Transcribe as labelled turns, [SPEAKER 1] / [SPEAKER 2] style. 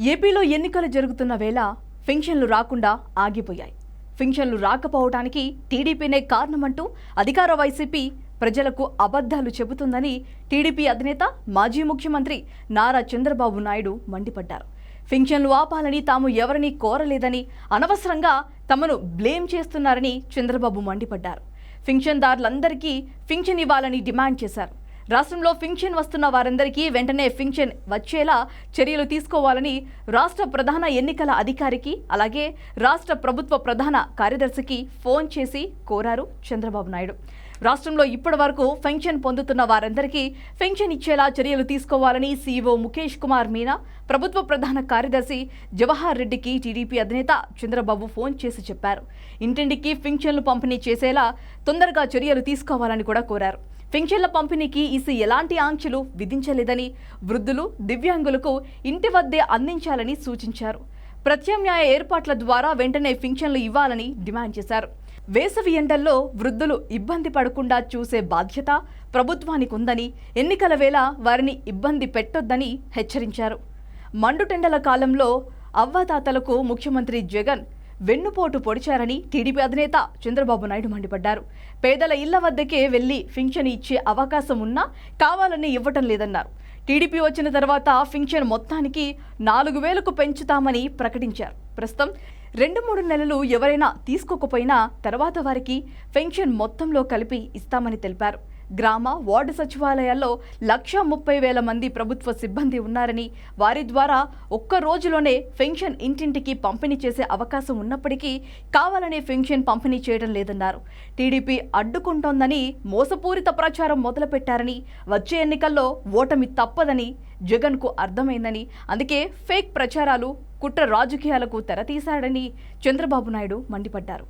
[SPEAKER 1] ఏపీలో ఎన్నికలు జరుగుతున్న వేళ ఫింక్షన్లు రాకుండా ఆగిపోయాయి. ఫింక్షన్లు రాకపోవటానికి టీడీపీనే కారణమంటూ అధికార వైసీపీ ప్రజలకు అబద్ధాలు చెబుతుందని టీడీపీ అధినేత మాజీ ముఖ్యమంత్రి నారా చంద్రబాబు నాయుడు మండిపడ్డారు. ఫింక్షన్లు ఆపాలని తాము ఎవరిని కోరలేదని అనవసరంగా తమను బ్లేమ్ చేస్తున్నారని చంద్రబాబు మండిపడ్డారు. ఫింక్షన్దారులందరికీ ఫింక్షన్ ఇవ్వాలని డిమాండ్ చేశారు. రాష్ట్రంలో ఫింక్షన్ వస్తున్న వారందరికీ వెంటనే ఫింక్షన్ వచ్చేలా చర్యలు తీసుకోవాలని రాష్ట్ర ప్రధాన ఎన్నికల అధికారికి అలాగే రాష్ట్ర ప్రభుత్వ ప్రధాన కార్యదర్శికి ఫోన్ చేసి కోరారు చంద్రబాబు నాయుడు. రాష్ట్రంలో ఇప్పటి వరకు ఫెన్షన్ పొందుతున్న వారందరికీ ఫెన్షన్ ఇచ్చేలా చర్యలు తీసుకోవాలని సీఈఓ ముఖేష్ కుమార్ మీనా ప్రభుత్వ ప్రధాన కార్యదర్శి జవహర్ రెడ్డికి టీడీపీ అధినేత చంద్రబాబు ఫోన్ చేసి చెప్పారు. ఇంటింటికి పెన్షన్లు పంపిణీ చేసేలా తొందరగా చర్యలు తీసుకోవాలని కూడా కోరారు. పెన్షన్ల పంపిణీకి ఈసీ ఎలాంటి ఆంక్షలు విధించలేదని వృద్ధులు దివ్యాంగులకు ఇంటి వద్దే అందించాలని సూచించారు. ప్రత్యామ్నాయ ఏర్పాట్ల ద్వారా వెంటనే ఫింక్షన్లు ఇవ్వాలని డిమాండ్ చేశారు. వేసవి ఎండల్లో వృద్ధులు ఇబ్బంది పడకుండా చూసే బాధ్యత ప్రభుత్వానికి ఉందని ఎన్నికల వేళ వారిని ఇబ్బంది పెట్టొద్దని హెచ్చరించారు. మండుటెండల కాలంలో అవ్వాతాతలకు ముఖ్యమంత్రి జగన్ వెన్నుపోటు పొడిచారని టీడీపీ అధినేత చంద్రబాబు నాయుడు మండిపడ్డారు. పేదల ఇళ్ళ వద్దకే వెళ్ళి ఫింక్షన్ ఇచ్చే అవకాశం ఉన్నా కావాలని ఇవ్వటం లేదన్నారు. టీడీపీ వచ్చిన తర్వాత ఫింక్షన్ మొత్తానికి నాలుగు వేలకు పెంచుతామని ప్రకటించారు. ప్రస్తుతం రెండు మూడు నెలలు ఎవరైనా తీసుకోకపోయినా తర్వాత వారికి పెన్షన్ మొత్తంలో కలిపి ఇస్తామని తెలిపారు. గ్రామ వార్డు సచివాలయాల్లో లక్ష ముప్పై వేల మంది ప్రభుత్వ సిబ్బంది ఉన్నారని వారి ద్వారా ఒక్క రోజులోనే పెన్షన్ ఇంటింటికి పంపిణీ చేసే అవకాశం ఉన్నప్పటికీ కావాలనే పెన్షన్ పంపిణీ చేయడం లేదన్నారు. టీడీపీ అడ్డుకుంటోందని మోసపూరిత ప్రచారం మొదలుపెట్టారని వచ్చే ఎన్నికల్లో ఓటమి తప్పదని జగన్కు అర్థమైందని అందుకే ఫేక్ ప్రచారాలు కుట్ర రాజకీయాలకు తెరతీశాడని చంద్రబాబు నాయుడు మండిపడ్డారు.